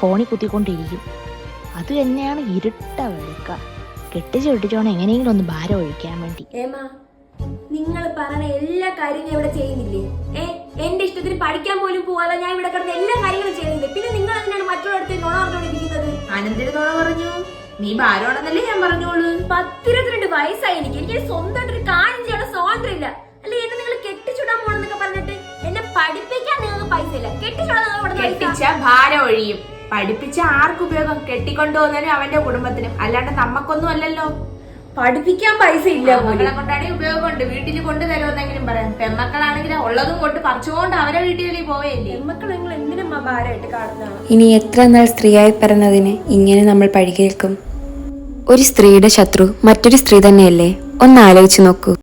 ഫോണിൽ കുത്തിക്കൊണ്ടിരിക്കും. അത് തന്നെയാണ് ഇരുട്ട വെളുക്ക. കെട്ടിച്ച് കെട്ടിച്ചോണം എങ്ങനെയെങ്കിലും ഒന്ന് ഭാരം ഒഴിക്കാൻ വേണ്ടി. ഏമ നിങ്ങൾ പറഞ്ഞ എല്ലാ കാര്യങ്ങളും ഇവിടെ ചെയ്യുന്നില്ലേ? ഏ എന്റെ ഇഷ്ടത്തിന് പഠിക്കാൻ പോലും പോവാതെ ഞാൻ ഇവിടെ കിടന്ന് എല്ലാ കാര്യങ്ങളും ചെയ്യുന്നില്ലേ? പിന്നെ നിങ്ങൾ എന്തിനാണ് മറ്റുള്ളവരുടെ നുണ പറഞ്ഞുകൊണ്ടിരിക്കുന്നത്? അനന്തിന് നുണ പറഞ്ഞു. നീ ഭാരമാണെന്നല്ലേ ഞാൻ പറഞ്ഞോളൂ? പത്തിരുപത്തിരണ്ട് വയസ്സായി എനിക്ക്. എനിക്ക് സ്വന്തമായിട്ടൊരു കാര്യം ചെയ്യാനുള്ള സ്വാതന്ത്ര്യം ഇല്ല അല്ലെ എന്നെ നിങ്ങൾ കെട്ടിച്ചുടാൻ പോണെന്നൊക്കെ പറഞ്ഞിട്ട്? എന്നെ പഠിപ്പിക്കാൻ നിങ്ങൾക്ക് പൈസ ഇല്ല കെട്ടിച്ചുടാൻ ഭാരം ഒഴിയും. പഠിപ്പിച്ച ആർക്ക് ഉപയോഗം? കെട്ടിക്കൊണ്ടു കെട്ടിക്കൊണ്ടുപോകുന്നതിനും അവന്റെ കുടുംബത്തിനും. അല്ലാണ്ട് നമ്മക്കൊന്നും അല്ലല്ലോ. പഠിപ്പിക്കാൻ പൈസ ഇല്ല മക്കളെ കൊണ്ടാണെങ്കിൽ ഉപയോഗമുണ്ട്. വീട്ടിൽ കൊണ്ടുതരുമെന്നെങ്കിലും പറയാം. പെൺമക്കളാണെങ്കിൽ ഉള്ളതും കൊണ്ട് പറിച്ചുകൊണ്ട് അവരെ വീട്ടിലേക്ക് പോവേല്ലേ പെൺമക്കൾ നിങ്ങൾ എന്തിനും ഭാരമായിട്ട് കാണുന്ന ഇനി എത്ര നാൾ സ്ത്രീയായി പറഞ്ഞതിന് ഇങ്ങനെ നമ്മൾ പഴികേൽക്കും ഒരു സ്ത്രീയുടെ ശത്രു മറ്റൊരു സ്ത്രീ തന്നെയല്ലേ? ഒന്ന് ആലോചിച്ച് നോക്കൂ.